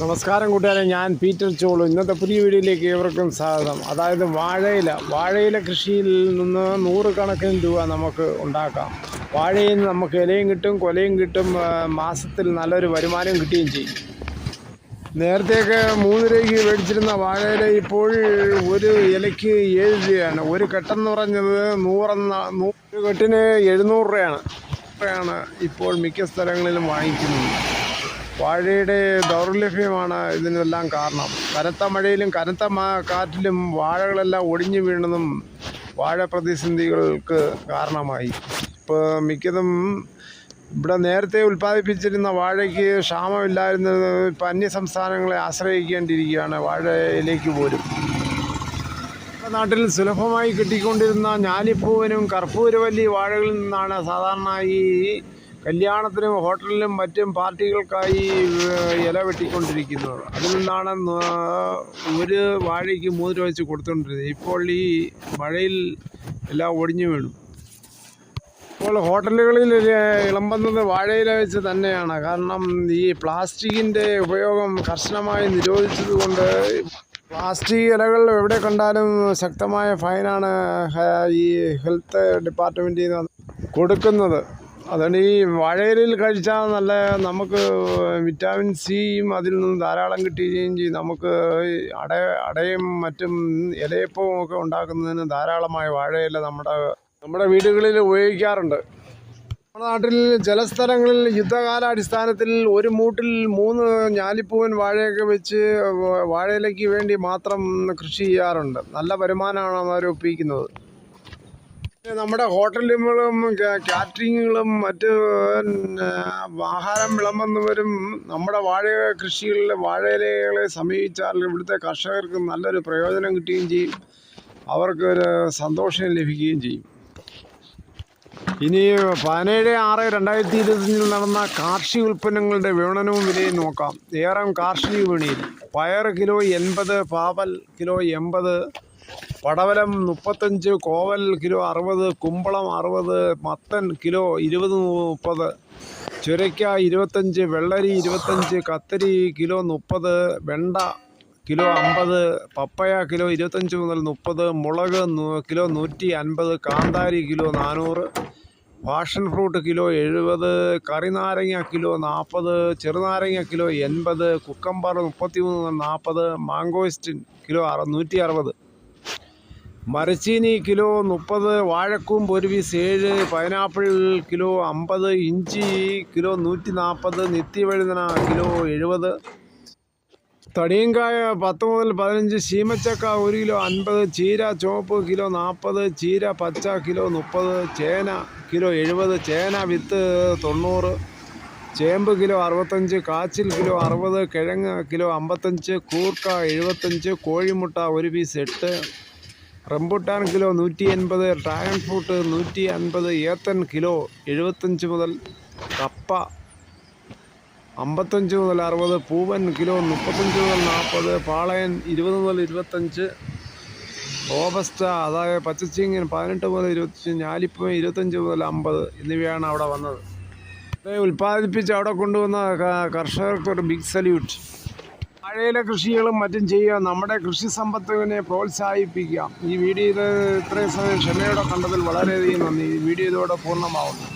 നമസ്കാരം കൂട്ടുകാരെ ഞാൻ പീറ്റർ ചോളു. ഇന്നത്തെ പുതിയ വീഡിയോയിലേക്ക് ഏവർക്കും സ്വാഗതം. അതായത് വാഴയില വാഴയില കൃഷിയിൽ നിന്ന് നൂറുകണക്കിന് രൂപ നമുക്ക് ഉണ്ടാക്കാം. വാഴയിൽ നിന്ന് നമുക്ക് ഇലയും കിട്ടും കൊലയും കിട്ടും മാസത്തിൽ നല്ലൊരു വരുമാനം കിട്ടുകയും ചെയ്യും. നേരത്തെയൊക്കെ മൂന്ന് രൂപയ്ക്ക് മേടിച്ചിരുന്ന വാഴയില ഇപ്പോൾ ഒരു ഇലയ്ക്ക് ഏഴ് രൂപയാണ്. ഒരു കെട്ടെന്ന് പറഞ്ഞത് നൂറെന്ന നൂറ് കെട്ടിന് എഴുന്നൂറ് രൂപയാണ്. ഇപ്പോൾ മിക്ക സ്ഥലങ്ങളിലും വാങ്ങിക്കുന്നത്. വാഴയുടെ ദൗർലഭ്യമാണ് ഇതിനെല്ലാം കാരണം. കനത്ത മഴയിലും കനത്ത കാറ്റിലും വാഴകളെല്ലാം ഒടിഞ്ഞു വീണതും വാഴ പ്രതിസന്ധികൾക്ക് കാരണമായി. ഇപ്പോൾ മിക്കതും ഇവിടെ നേരത്തെ ഉൽപ്പാദിപ്പിച്ചിരുന്ന വാഴയ്ക്ക് ക്ഷാമമില്ലായിരുന്നത് ഇപ്പം അന്യ സംസ്ഥാനങ്ങളെ ആശ്രയിക്കേണ്ടിയിരിക്കുകയാണ് വാഴയിലേക്ക് പോലും. നാട്ടിൽ സുലഭമായി കിട്ടിക്കൊണ്ടിരുന്ന ഞാലിപ്പൂവിനും കർപ്പൂരവല്ലി വാഴകളിൽ നിന്നാണ് സാധാരണ ഈ കല്യാണത്തിനും ഹോട്ടലിലും മറ്റും പാർട്ടികൾക്കായി ഇല വെട്ടിക്കൊണ്ടിരിക്കുന്നത്. അതിൽ നിന്നാണ് ഒരു വാഴയ്ക്ക് മൂന്ന് വെച്ച് കൊടുത്തുകൊണ്ടിരുന്നത് ഇപ്പോൾ ഈ മഴയിൽ എല്ലാം ഒടിഞ്ഞു വീണു. ഇപ്പോൾ ഹോട്ടലുകളിൽ ഇളമ്പുന്നത് വാഴയില വെച്ച് തന്നെയാണ്. കാരണം ഈ പ്ലാസ്റ്റിക്കിന്റെ ഉപയോഗം കർശനമായി നിരോധിച്ചതുകൊണ്ട് പ്ലാസ്റ്റിക് ഇലകൾ എവിടെ കണ്ടാലും ശക്തമായ ഫൈനാണ് ഈ ഹെൽത്ത് ഡിപ്പാർട്ട്മെന്റിൽ നിന്ന് കൊടുക്കുന്നത്. അതുകൊണ്ട് ഈ വാഴയിലിൽ കഴിച്ചാൽ നല്ല നമുക്ക് വിറ്റാമിൻ സിയും അതിൽ നിന്ന് ധാരാളം കിട്ടുകയും ചെയ്യും. നമുക്ക് അട അടയും മറ്റും ഇലയപ്പവും ഒക്കെ ഉണ്ടാക്കുന്നതിന് ധാരാളമായ വാഴയില നമ്മുടെ നമ്മുടെ വീടുകളിൽ ഉപയോഗിക്കാറുണ്ട്. നമ്മുടെ നാട്ടിൽ ചില സ്ഥലങ്ങളിൽ യുദ്ധകാലാടിസ്ഥാനത്തിൽ ഒരു മൂട്ടിൽ മൂന്ന് ഞാലിപ്പൂവൻ വാഴയൊക്കെ വെച്ച് വാഴയിലേക്ക് വേണ്ടി മാത്രം കൃഷി ചെയ്യാറുണ്ട്. നല്ല വരുമാനമാണ് അവർ ഒപ്പിക്കുന്നത്. നമ്മുടെ ഹോട്ടലുകളും കാറ്ററിങ്ങുകളും മറ്റ് ആഹാരം വിളമ്പുന്നവരും നമ്മുടെ വാഴ കൃഷികളിലെ വാഴയിലകളെ സമീപിച്ചാൽ ഇവിടുത്തെ കർഷകർക്ക് നല്ലൊരു പ്രയോജനം കിട്ടുകയും ചെയ്യും. അവർക്കൊരു സന്തോഷം ലഭിക്കുകയും ചെയ്യും. ഇനി പതിനേഴ് ആറ് രണ്ടായിരത്തി ഇരുപത്തഞ്ചിൽ നടന്ന കാർഷിക ഉൽപ്പന്നങ്ങളുടെ വിപണനവും വിലയും നോക്കാം. ഏറം കാർഷിക വിപണിയിൽ പയർ കിലോ എൺപത് പാവൽ കിലോ എൺപത് പടവലം മുപ്പത്തഞ്ച് കോവൽ കിലോ അറുപത് കുമ്പളം അറുപത് മത്തൻ കിലോ ഇരുപത് മുപ്പത് ചുരയ്ക്ക ഇരുപത്തഞ്ച് വെള്ളരി ഇരുപത്തഞ്ച് കത്തരി കിലോ മുപ്പത് വെണ്ട കിലോ അമ്പത് പപ്പയ കിലോ ഇരുപത്തഞ്ച് മുതൽ മുപ്പത് മുളക് കിലോ നൂറ്റി അൻപത് കാന്താരി കിലോ നാനൂറ് പാഷൻ ഫ്രൂട്ട് കിലോ എഴുപത് കറിനാരങ്ങ കിലോ നാൽപ്പത് ചെറുനാരങ്ങ കിലോ എൺപത് കുക്കമ്പർ മുപ്പത്തി മൂന്ന് നാൽപ്പത് മാങ്കോയിസ്റ്റിൻ കിലോ അറ നൂറ്റി അറുപത്. മരച്ചീനി കിലോ മുപ്പത് വാഴക്കൂമ്പ് ഒരു പീസ് ഏഴ് പൈനാപ്പിൾ കിലോ അമ്പത് ഇഞ്ചി കിലോ നൂറ്റി നാൽപ്പത് നിത്യവഴുതന കിലോ എഴുപത്. തടിയങ്കായ പത്ത് മുതൽ പതിനഞ്ച് ശീമച്ചക്ക ഒരു കിലോ അൻപത് ചീര ചുവപ്പ് കിലോ നാൽപ്പത് ചീര പച്ച കിലോ മുപ്പത് ചേന കിലോ എഴുപത് ചേന വിത്ത് തൊണ്ണൂറ് ചേമ്പ് കിലോ അറുപത്തഞ്ച് കാച്ചിൽ കിലോ അറുപത് കിഴങ്ങ് കിലോ അമ്പത്തഞ്ച് കൂർക്ക എഴുപത്തഞ്ച് കോഴിമുട്ട ഒരു പീസ് എട്ട് റംബുട്ടാൻ കിലോ നൂറ്റി എൺപത് ഡ്രാഗൺ ഫ്രൂട്ട് നൂറ്റി അൻപത് ഏത്തൻ കിലോ എഴുപത്തഞ്ച് മുതൽ കപ്പ അമ്പത്തഞ്ച് മുതൽ അറുപത് പൂവൻ കിലോ മുപ്പത്തഞ്ച് മുതൽ നാൽപ്പത് പാളയൻ ഇരുപത് മുതൽ ഇരുപത്തഞ്ച് റോബസ്റ്റ അതായത് പച്ചച്ചിങ്ങൻ പതിനെട്ട് മുതൽ ഇരുപത്തി ഞാലിപ്പ ഇരുപത്തഞ്ച് മുതൽ അമ്പത് എന്നിവയാണ് അവിടെ വന്നത്. ഉൽപ്പാദിപ്പിച്ച് അവിടെ കൊണ്ടുവന്ന കർഷകർക്ക് ഒരു ബിഗ് സല്യൂട്ട് വാഴയില കൃഷികളും മറ്റും ചെയ്യുക നമ്മുടെ കൃഷി സമ്പത്തിനെ പ്രോത്സാഹിപ്പിക്കുക. ഈ വീഡിയോ ഇത് ഇത്രയും സമയം ക്ഷമയോടെ കണ്ടതിൽ വളരെയധികം നന്ദി. വീഡിയോ ഇതോടെ പൂർണമാവുന്നു.